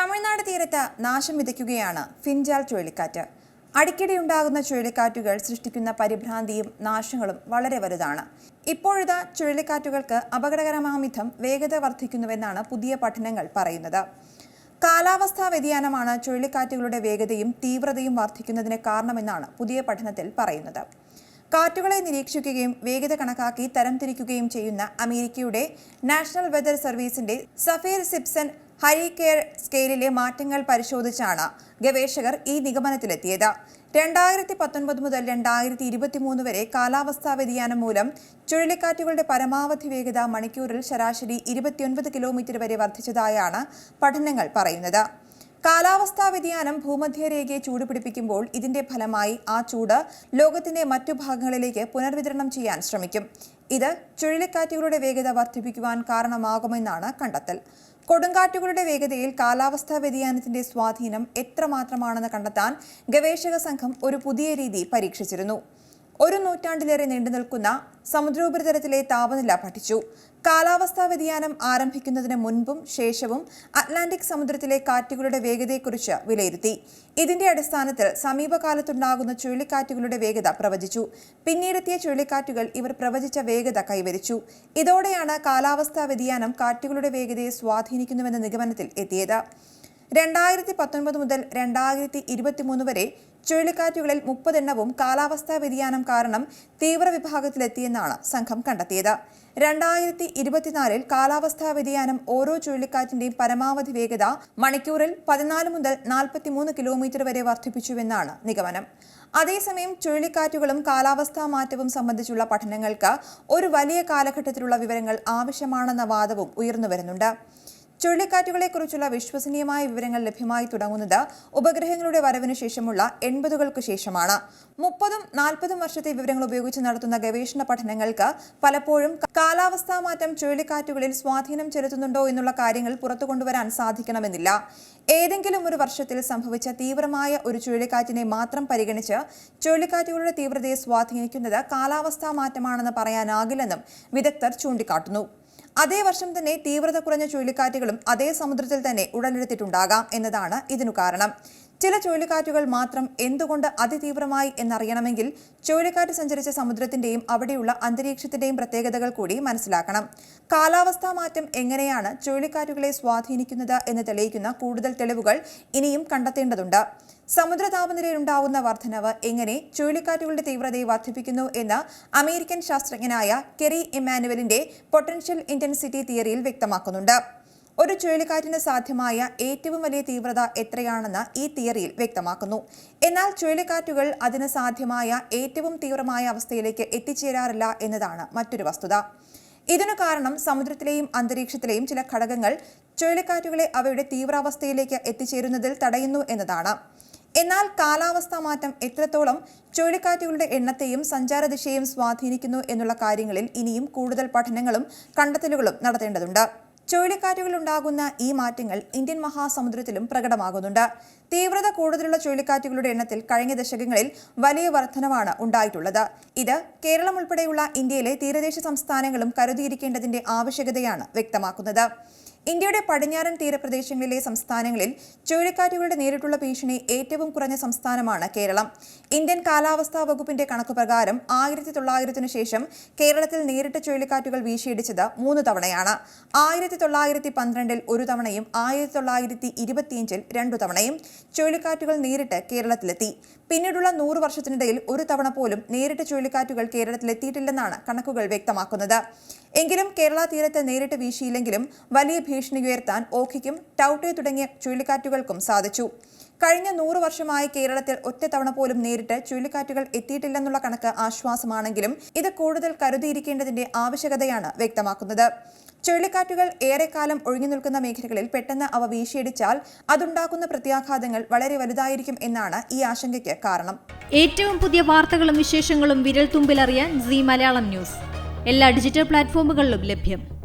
തമിഴ്നാട് തീരത്ത് നാശം വിതയ്ക്കുകയാണ് ഫിൻജാൽ ചുഴലിക്കാറ്റ്. അടിക്കടി ഉണ്ടാകുന്ന ചുഴലിക്കാറ്റുകൾ സൃഷ്ടിക്കുന്ന പരിഭ്രാന്തിയും നാശങ്ങളും വളരെ വലുതാണ്. ഇപ്പോഴിതാ ചുഴലിക്കാറ്റുകൾക്ക് അപകടകരമാം വിധം വേഗത വർദ്ധിക്കുന്നുവെന്നാണ് പുതിയ പഠനങ്ങൾ പറയുന്നത്. കാലാവസ്ഥാ വ്യതിയാനമാണ് ചുഴലിക്കാറ്റുകളുടെ വേഗതയും തീവ്രതയും വർദ്ധിക്കുന്നതിന് കാരണമെന്നാണ് പുതിയ പഠനത്തിൽ പറയുന്നത്. കാറ്റുകളെ നിരീക്ഷിക്കുകയും വേഗത കണക്കാക്കി തരംതിരിക്കുകയും ചെയ്യുന്ന അമേരിക്കയുടെ നാഷണൽ വെതർ സർവീസിന്റെ സഫീർ സിപ്സൺ ഹരികെയർ സ്കെയിലിലെ മാറ്റങ്ങൾ പരിശോധിച്ചാണ് ഗവേഷകർ ഈ നിഗമനത്തിലെത്തിയത്. രണ്ടായിരത്തി പത്തൊൻപത് മുതൽ രണ്ടായിരത്തി ഇരുപത്തിമൂന്ന് വരെ കാലാവസ്ഥാ വ്യതിയാനം മൂലം ചുഴലിക്കാറ്റുകളുടെ പരമാവധി വേഗത മണിക്കൂറിൽ ശരാശരി ഇരുപത്തിയൊൻപത് കിലോമീറ്റർ വരെ വർദ്ധിച്ചതായാണ് പഠനങ്ങൾ പറയുന്നത്. കാലാവസ്ഥാ വ്യതിയാനം ഭൂമധ്യരേഖയെ ചൂടുപിടിപ്പിക്കുമ്പോൾ ഇതിന്റെ ഫലമായി ആ ചൂട് ലോകത്തിന്റെ മറ്റു ഭാഗങ്ങളിലേക്ക് പുനർവിതരണം ചെയ്യാൻ ശ്രമിക്കും. ഇത് ചുഴലിക്കാറ്റുകളുടെ വേഗത വർദ്ധിപ്പിക്കുവാൻ കാരണമാകുമെന്നാണ് കണ്ടെത്തൽ. കൊടുങ്കാറ്റുകളുടെ വേഗതയിൽ കാലാവസ്ഥാ വ്യതിയാനത്തിന്റെ സ്വാധീനം എത്രമാത്രമാണെന്ന് കണ്ടെത്താൻ ഗവേഷക സംഘം ഒരു പുതിയ രീതി പരീക്ഷിച്ചിരുന്നു. ഒരു നൂറ്റാണ്ടിലേറെ നീണ്ടു നിൽക്കുന്ന സമുദ്രോപരിതലത്തിലെ താപനില പഠിച്ചു. കാലാവസ്ഥാ വ്യതിയാനം ആരംഭിക്കുന്നതിന് മുൻപും ശേഷവും അറ്റ്ലാന്റിക് സമുദ്രത്തിലെ കാറ്റുകളുടെ വേഗതയെക്കുറിച്ച് വിലയിരുത്തി. ഇതിന്റെ അടിസ്ഥാനത്തിൽ സമീപകാലത്തുണ്ടാകുന്ന ചുഴലിക്കാറ്റുകളുടെ വേഗത പ്രവചിച്ചു. പിന്നീടെത്തിയ ചുഴലിക്കാറ്റുകൾ ഇവർ പ്രവചിച്ച വേഗത കൈവരിച്ചു. ഇതോടെയാണ് കാലാവസ്ഥാ വ്യതിയാനം കാറ്റുകളുടെ വേഗതയെ സ്വാധീനിക്കുന്നുവെന്ന നിഗമനത്തിൽ എത്തിയത്. രണ്ടായിരത്തി പത്തൊൻപത് മുതൽ രണ്ടായിരത്തി ഇരുപത്തിമൂന്ന് വരെ ചുഴലിക്കാറ്റുകളിൽ മുപ്പതെണ്ണവും കാലാവസ്ഥാ വ്യതിയാനം കാരണം തീവ്ര വിഭാഗത്തിലെത്തിയെന്നാണ് സംഘം കണ്ടെത്തിയത്. രണ്ടായിരത്തി ഇരുപത്തിനാലിൽ കാലാവസ്ഥാ വ്യതിയാനം ഓരോ ചുഴലിക്കാറ്റിന്റെയും പരമാവധി വേഗത മണിക്കൂറിൽ പതിനാല് മുതൽ നാൽപ്പത്തിമൂന്ന് കിലോമീറ്റർ വരെ വർദ്ധിപ്പിച്ചുവെന്നാണ് നിഗമനം. അതേസമയം ചുഴലിക്കാറ്റുകളും കാലാവസ്ഥാ മാറ്റവും സംബന്ധിച്ചുള്ള പഠനങ്ങൾക്ക് ഒരു വലിയ കാലഘട്ടത്തിലുള്ള വിവരങ്ങൾ ആവശ്യമാണെന്ന വാദവും ഉയർന്നുവരുന്നുണ്ട്. ചുഴലിക്കാറ്റുകളെക്കുറിച്ചുള്ള വിശ്വസനീയമായ വിവരങ്ങൾ ലഭ്യമായി തുടങ്ങുന്നത് ഉപഗ്രഹങ്ങളുടെ വരവിന് ശേഷമുള്ള എൺപതുകൾക്ക് ശേഷമാണ്. മുപ്പതും നാൽപ്പതും വർഷത്തെ വിവരങ്ങൾ ഉപയോഗിച്ച് നടത്തുന്ന ഗവേഷണ പഠനങ്ങൾക്ക് പലപ്പോഴും കാലാവസ്ഥാ മാറ്റം ചുഴലിക്കാറ്റുകളിൽ സ്വാധീനം ചെലുത്തുന്നുണ്ടോ എന്നുള്ള കാര്യങ്ങൾ പുറത്തു കൊണ്ടുവരാൻ സാധിക്കണമെന്നില്ല. ഏതെങ്കിലും ഒരു വർഷത്തിൽ സംഭവിച്ച തീവ്രമായ ഒരു ചുഴലിക്കാറ്റിനെ മാത്രം പരിഗണിച്ച് ചുഴലിക്കാറ്റുകളുടെ തീവ്രതയെ സ്വാധീനിക്കുന്നത് കാലാവസ്ഥാ മാറ്റമാണെന്ന് പറയാനാകില്ലെന്നും വിദഗ്ധർ ചൂണ്ടിക്കാട്ടുന്നു. അതേ വർഷം തന്നെ തീവ്രത കുറഞ്ഞ ചുഴലിക്കാറ്റുകളും അതേ സമുദ്രത്തിൽ തന്നെ ഉടലെടുത്തിട്ടുണ്ടാകാം എന്നതാണ് ഇതിനു കാരണം. ചില ചുഴലിക്കാറ്റുകൾ മാത്രം എന്തുകൊണ്ട് അതിതീവ്രമായി എന്നറിയണമെങ്കിൽ ചുഴലിക്കാറ്റ് സഞ്ചരിച്ച സമുദ്രത്തിന്റെയും അവിടെയുള്ള അന്തരീക്ഷത്തിന്റെയും പ്രത്യേകതകൾ കൂടി മനസ്സിലാക്കണം. കാലാവസ്ഥാ മാറ്റം എങ്ങനെയാണ് ചുഴലിക്കാറ്റുകളെ സ്വാധീനിക്കുന്നത് എന്ന് തെളിയിക്കുന്ന കൂടുതൽ തെളിവുകൾ ഇനിയും കണ്ടെത്തേണ്ടതുണ്ട്. സമുദ്ര താപനിലയിലുണ്ടാവുന്ന വർധനവ് എങ്ങനെ ചുഴലിക്കാറ്റുകളുടെ തീവ്രതയെ വർദ്ധിപ്പിക്കുന്നു എന്ന് അമേരിക്കൻ ശാസ്ത്രജ്ഞനായ കെറി ഇമാനുവലിന്റെ പൊട്ടൻഷ്യൽ ഇന്റൻസിറ്റി തിയറിയിൽ വ്യക്തമാക്കുന്നുണ്ട്. ഒരു ചുഴലിക്കാറ്റിന് സാധ്യമായ ഏറ്റവും വലിയ തീവ്രത എത്രയാണെന്ന് ഈ തിയറിയിൽ വ്യക്തമാക്കുന്നു. എന്നാൽ ചുഴലിക്കാറ്റുകൾ അതിന് സാധ്യമായ ഏറ്റവും തീവ്രമായ അവസ്ഥയിലേക്ക് എത്തിച്ചേരാറില്ല എന്നതാണ് മറ്റൊരു വസ്തുത. ഇതിനു കാരണം സമുദ്രത്തിലെയും അന്തരീക്ഷത്തിലെയും ചില ഘടകങ്ങൾ ചുഴലിക്കാറ്റുകളെ അവയുടെ തീവ്രാവസ്ഥയിലേക്ക് എത്തിച്ചേരുന്നതിൽ തടയുന്നു എന്നതാണ്. എന്നാൽ കാലാവസ്ഥാ മാറ്റം എത്രത്തോളം ചുഴലിക്കാറ്റുകളുടെ എണ്ണത്തെയും സഞ്ചാരദിശയെയും സ്വാധീനിക്കുന്നു എന്നുള്ള കാര്യങ്ങളിൽ ഇനിയും കൂടുതൽ പഠനങ്ങളും കണ്ടെത്തലുകളും നടത്തേണ്ടതുണ്ട്. ചുഴലിക്കാറ്റുകൾ ഉണ്ടാകുന്ന ഈ മാറ്റങ്ങൾ ഇന്ത്യൻ മഹാസമുദ്രത്തിലും പ്രകടമാകുന്നുണ്ട്. തീവ്രത കൂടുതലുള്ള ചുഴലിക്കാറ്റുകളുടെ എണ്ണത്തിൽ കഴിഞ്ഞ ദശകങ്ങളിൽ വലിയ വർധനവാണ് ഉണ്ടായിട്ടുള്ളത്. ഇത് കേരളം ഉൾപ്പെടെയുള്ള ഇന്ത്യയിലെ തീരദേശ സംസ്ഥാനങ്ങളും കരുതിയിരിക്കേണ്ടതിന്റെ ആവശ്യകതയാണ് വ്യക്തമാക്കുന്നത്. ഇന്ത്യയുടെ പടിഞ്ഞാറൻ തീരപ്രദേശങ്ങളിലെ സംസ്ഥാനങ്ങളിൽ ചുഴലിക്കാറ്റുകളുടെ നേരിട്ടുള്ള ഭീഷണി ഏറ്റവും കുറഞ്ഞ സംസ്ഥാനമാണ് കേരളം. ഇന്ത്യൻ കാലാവസ്ഥാ വകുപ്പിന്റെ കണക്കു പ്രകാരം ആയിരത്തി തൊള്ളായിരത്തിനു ശേഷം കേരളത്തിൽ നേരിട്ട് ചുഴലിക്കാറ്റുകൾ വീശിയടിച്ചത് മൂന്ന് തവണയാണ്. ആയിരത്തി തൊള്ളായിരത്തി പന്ത്രണ്ടിൽ ഒരു തവണയും ആയിരത്തി തൊള്ളായിരത്തി ഇരുപത്തിയഞ്ചിൽ രണ്ടു തവണയും ചുഴലിക്കാറ്റുകൾ നേരിട്ട് കേരളത്തിലെത്തി. പിന്നീടുള്ള നൂറ് വർഷത്തിനിടയിൽ ഒരു തവണ പോലും നേരിട്ട് ചുഴലിക്കാറ്റുകൾ കേരളത്തിലെത്തിയിട്ടില്ലെന്നാണ് കണക്കുകൾ വ്യക്തമാക്കുന്നത്. എങ്കിലും കേരള തീരത്ത് നേരിട്ട് വീശിയില്ലെങ്കിലും വലിയ ഭീഷണി ഉയർത്താൻ ഓഖിക്കും ടൌട്ടെ തുടങ്ങിയ ചുഴലിക്കാറ്റുകൾക്കും സാധിച്ചു. കഴിഞ്ഞ നൂറ് വർഷമായി കേരളത്തിൽ ഒറ്റത്തവണ പോലും നേരിട്ട് ചുഴലിക്കാറ്റുകൾ എത്തിയിട്ടില്ലെന്നുള്ള കണക്ക് ആശ്വാസമാണെങ്കിലും ഇത് കൂടുതൽ കരുതിയിരിക്കേണ്ടതിന്റെ ആവശ്യകതയാണ് വ്യക്തമാക്കുന്നത്. ചുഴലിക്കാറ്റുകൾ ഏറെക്കാലം ഒഴിഞ്ഞു നിൽക്കുന്ന മേഖലകളിൽ പെട്ടെന്ന് അവ വീശിയടിച്ചാൽ അതുണ്ടാക്കുന്ന പ്രത്യാഘാതങ്ങൾ വളരെ വലുതായിരിക്കും എന്നാണ് ഈ ആശങ്കയ്ക്ക് കാരണം. ഏറ്റവും പുതിയ വാർത്തകളും വിശേഷങ്ങളും വിരൽ തുമ്പിലറിയാൻ സി മലയാളം ന്യൂസ്. എല്ലാ ഡിജിറ്റൽ പ്ലാറ്റ്ഫോമുകളിലും ലഭ്യം.